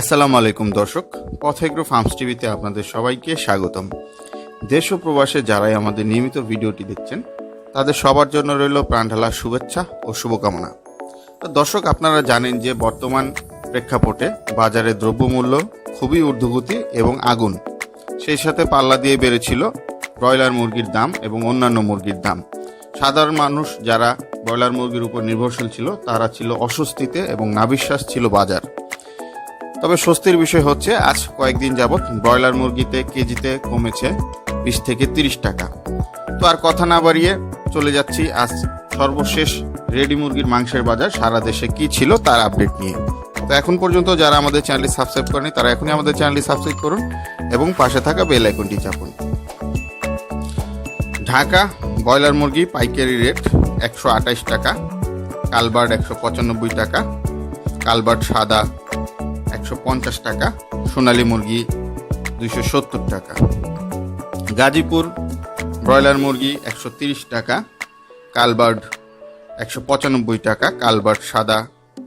আসসালামু আলাইকুম, দর্শক। পথেগ্রো ফার্মস টিভিতে আপনাদের সবাইকে স্বাগতম। দেশ ও প্রবাসে যারাই আমাদের নিয়মিত ভিডিওটি দেখছেন, তাদের সবার জন্য রইল প্রাণঢালা শুভেচ্ছা ও শুভকামনা। তো দর্শক, আপনারা জানেন যে বর্তমান প্রেক্ষাপটে বাজারে দ্রব্যমূল্য খুবই ঊর্ধ্বগতি এবং আগুন। সেই সাথে পাল্লা দিয়ে বেড়েছিল ব্রয়লার মুরগির দাম এবং অন্যান্য মুরগির দাম। সাধারণ মানুষ যারা ব্রয়লার মুরগির উপর নির্ভরশীল ছিল, তারা ছিল অস্বস্তিতে এবং নাবিশ্বাস ছিল বাজার। তবে স্বস্তির বিষয় হচ্ছে, আজ কয়েকদিন যাবৎ ব্রয়লার মুরগিতে কেজিতে কমেছে বিশ থেকে তিরিশ টাকা। তো আর কথা না বাড়িয়ে চলে যাচ্ছি, আজ সর্বশেষ রেডি মুরগির মাংসের বাজার, সারা দেশে কি ছিল তার আপডেট নিয়ে। তো এখন পর্যন্ত যারা আমাদের চ্যানেলটি সাবস্ক্রাইব করেনি, তারা এখনই আমাদের চ্যানেলটি সাবস্ক্রাইব করুন এবং পাশে থাকা বেল আইকনটি চাপুন। ঢাকা ব্রয়লার মুরগি পাইকারি রেট একশো আঠাইশ টাকা, কালবার্ড একশো পঁচানব্বই টাকা, কালবার্ড সাদা একশো পঞ্চাশ টাকা, সোনালী মুরগি দুইশো সত্তর টাকা। গাজীপুর ব্রয়লার মুরগি একশো তিরিশ টাকা, কালবার্ড একশো পঁচানব্বই টাকা, কালবার্ড সাদা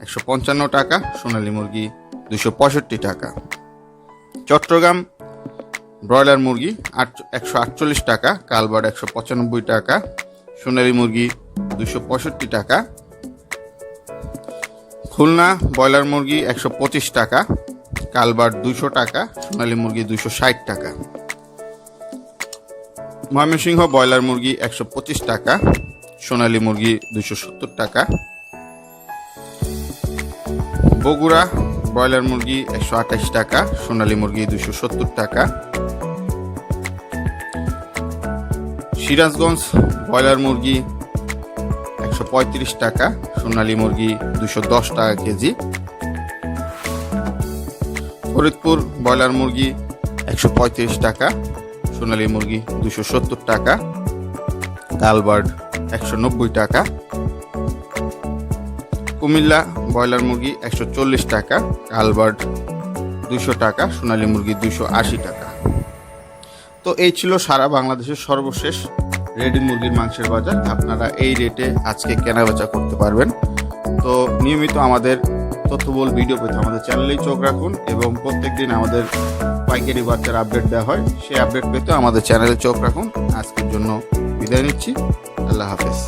একশো পঞ্চান্ন টাকা, সোনালী মুরগি দুশো পঁয়ষট্টি টাকা। চট্টগ্রাম ব্রয়লার মুরগি আট একশো আটচল্লিশ টাকা, কালবার্ড একশো পঁচানব্বই টাকা, সোনালী মুরগি দুশো পঁয়ষট্টি টাকা খুলনা, ব্রয়লার মুরগি একশো পঁচিশ টাকা কালবার্ড দুশো টাকা, সোনালী মুরগি দুশো ষাট টাকা। ময়মনসিংহ ব্রয়লার মুরগি একশো পঁচিশ টাকা, সোনালী মুরগি দুশো সত্তর টাকা। বগুড়া ব্রয়লার মুরগি একশো আঠাশ টাকা, সোনালী মুরগি দুশো সত্তর টাকা। সিরাজগঞ্জ ব্রয়লার মুরগি একশো পঁয়ত্রিশ টাকা, সোনালী মুরগি দুশো টাকা কেজি। ফরিদপুর ব্রয়লার মুরগি একশো পঁয়ত্রিশ টাকা, সোনালী মুরগি দুশো টাকা কালবার্ড একশো নব্বই টাকা। কুমিল্লা ব্রয়লার মুরগি একশো চল্লিশ টাকা কালবার্ড দুশো টাকা, সোনালী মুরগি দুশো টাকা। তো এই ছিল সারা বাংলাদেশের সর্বশেষ রেডি মুরগির মাংসের বাজার। আপনারা এই রেটে আজকে কেনাবেচা করতে পারবেন। তো নিয়মিত আমাদের তথ্যবল ভিডিও পেতে আমাদের চ্যানেলেই চোখ রাখুন এবং প্রত্যেক দিন আমাদের পাইকারি বাচ্চার আপডেট দেওয়া হয়, সেই আপডেট পেতে আমাদের চ্যানেলে চোখ রাখুন। আজকের জন্য বিদায় নিচ্ছি। আল্লাহ হাফেজ।